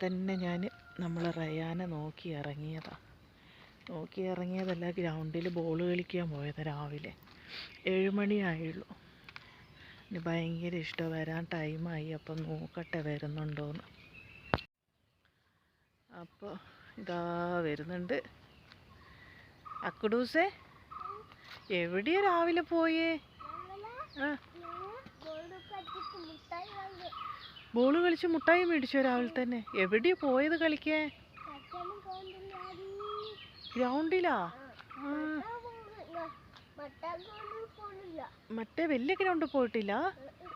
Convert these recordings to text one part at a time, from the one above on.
തന്നെ ഞാൻ നമ്മൾ റയാനെ നോക്കി ഇറങ്ങിയതാണ് നോക്കി ഇറങ്ങിയതല്ല ഗ്രൗണ്ടിൽ ബോൾ കളിക്കാൻ പോയത് രാവിലെ. ഏഴുമണിയായുള്ളൂ ഇനി ഭയങ്കര ഇഷ്ടം വരാൻ ടൈമായി അപ്പം നോക്കട്ടെ വരുന്നുണ്ടോയെന്ന് അപ്പോൾ ഇതാ വരുന്നുണ്ട്. അക്കുഡൂസേ എവിടെയാ രാവിലെ പോയേ? ആ. ബോൾ കളിച്ച് മുട്ടായി മേടിച്ചോ രാവിലെ തന്നെ. എവിടെയാ പോയത് കളിക്കേ ഗ്രൗണ്ടിലാ? മറ്റേ വലിയ ഗ്രൗണ്ട് പോയിട്ടില്ല?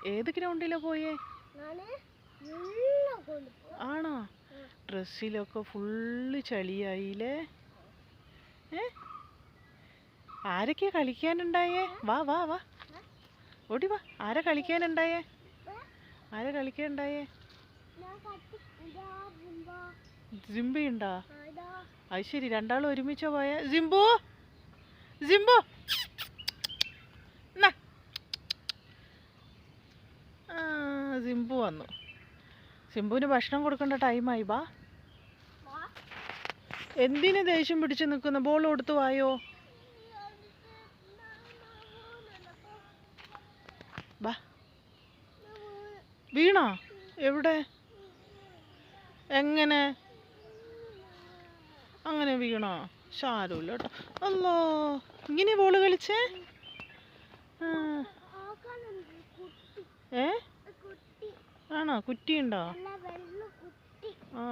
ഏത് ഗ്രൗണ്ടിലാ പോയേ? ആണോ? ഡ്രസ്സിലൊക്കെ ഫുള്ള് ചളിയായില്ലേ? ഏ? ആരൊക്കെയാ കളിക്കാനുണ്ടായേ? വാ വാ വാ. ഓടി വാ. ആരാ കളിക്കാനുണ്ടായേ? ആരാ കളിക്കണ്ടായേ സിംബയുണ്ടാ അത് ശരി രണ്ടാളും ഒരുമിച്ചോ പോയ ജിംബു ജിംബു ജിംബു സിംബു വന്നു സിംബുവിന് ഭക്ഷണം കൊടുക്കേണ്ട ടൈമായി ബാ എന്തിനു ദേഷ്യം പിടിച്ച് നിൽക്കുന്ന ബോൾ കൊടുത്തു വായോ ബാ വീണോ? എവിടെ? എങ്ങനെ? അങ്ങനെ വീണോ? ശാരൂല്ല കേട്ടോ അല്ലോ ഇങ്ങനെ ബോൾ കളിച്ചേ. ഏ? ആണോ? കുറ്റിയുണ്ടോ? ആ.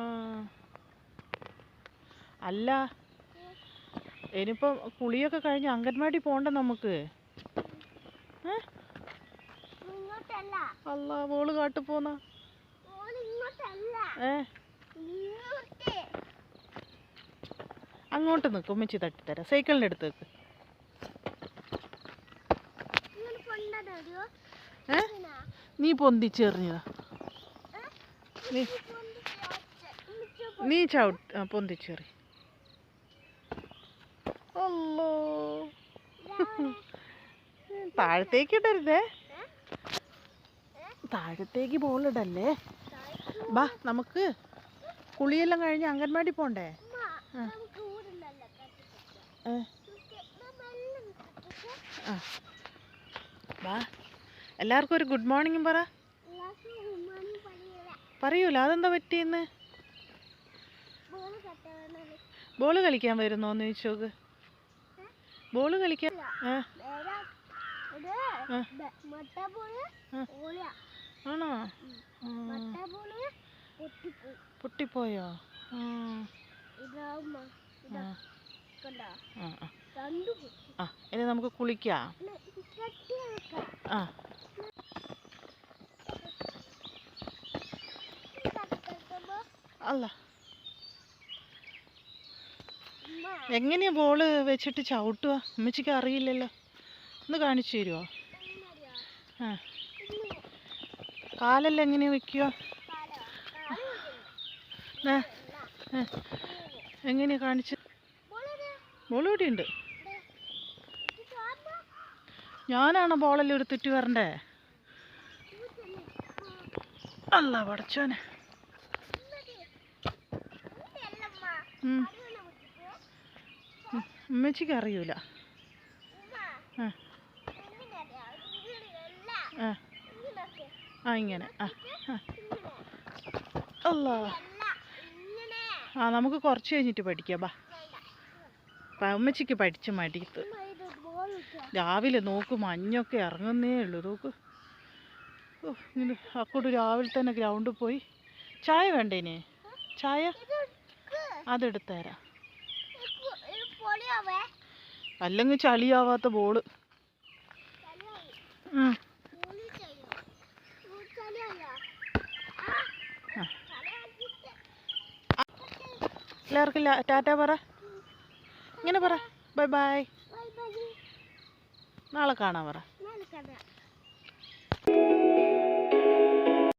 അല്ല ഇനിയിപ്പം കുളിയൊക്കെ കഴിഞ്ഞ് അംഗൻവാടി പോണ്ട നമുക്ക്? ഏ? അല്ല ബോൾ കാട്ടു പോന്ന. അങ്ങോട്ട് നിൽക്കും ഉമ്മച്ചി തട്ടിത്തരാം സൈക്കിളിന്റെ അടുത്ത് നിൽക്ക് ഏ? നീ പൊന്തിച്ചെറിഞ്ഞതാ നീ നീ ചവിട്ട് പൊന്തിച്ചെറി അല്ലോ താഴത്തേക്ക് ഇടരുതേ. താഴത്തേക്ക് ബോൾ ഇടല്ലേ ബാ നമുക്ക് കുളിയെല്ലാം കഴിഞ്ഞ് അംഗൻവാടി പോണ്ടേ? ആ. ബാ എല്ലാവർക്കും ഒരു ഗുഡ് മോർണിംഗും പറ. പറയൂല അതെന്താ പറ്റിയെന്ന്? ബോൾ കളിക്കാൻ വരുന്നോന്ന് ചോദിച്ചോക്ക്. ബോൾ കളിക്കാൻ ഏ ആണോ? പൊട്ടിപ്പോയി. ആ. ഇനി നമുക്ക് കുളിക്കാം. ആ. അല്ല. എങ്ങനെയാ ബോൾ വെച്ചിട്ട് ചവിട്ടുക അമ്മച്ചിക്ക് അറിയില്ലല്ലോ. ഒന്ന് കാണിച്ചു തരുമോ ആ കാലെല്ലാം എങ്ങനെയാ വെക്കുക കാലോ കാൽ ഏ ഏ, എങ്ങനെയാ കാണിച്ച് ബോൾ ഉണ്ട് ഞാനാണ് ബോളെല്ലാം ഒരു തുറ്റി വരണ്ടേ അല്ല പടച്ചോനെ ഉമ്മച്ചിക്ക് അറിയൂല ഉമ്മ ആ എങ്ങനെയാ ഇങ്ങനെയല്ല ആ. ഇങ്ങനെ. ആ ആ. ആ നമുക്ക് കുറച്ച് കഴിഞ്ഞിട്ട് പഠിക്കാം ബാ. അമ്മച്ചിക്ക് പഠിച്ച് മടിയത്ത് രാവിലെ നോക്ക് മഞ്ഞൊക്കെ ഇറങ്ങുന്നേ ഉള്ളൂ നോക്ക്. ഓ അക്കോട്ട് രാവിലെ തന്നെ ഗ്രൗണ്ടിൽ പോയി. ചായ വേണ്ടേനെ ചായ? ഇത് എടുക്ക്. അതെടുത്ത് തരാം ഇത് പൊ- ഇത് പൊളിയാവേ അല്ലെങ്കിൽ ചളിയാവാത്ത ബോൾ. ചളിയായി. എല്ലാവർക്കും ടാറ്റ പറ. ഇങ്ങനെ പറ. Bye bye. നാളെ കാണാൻ പറ.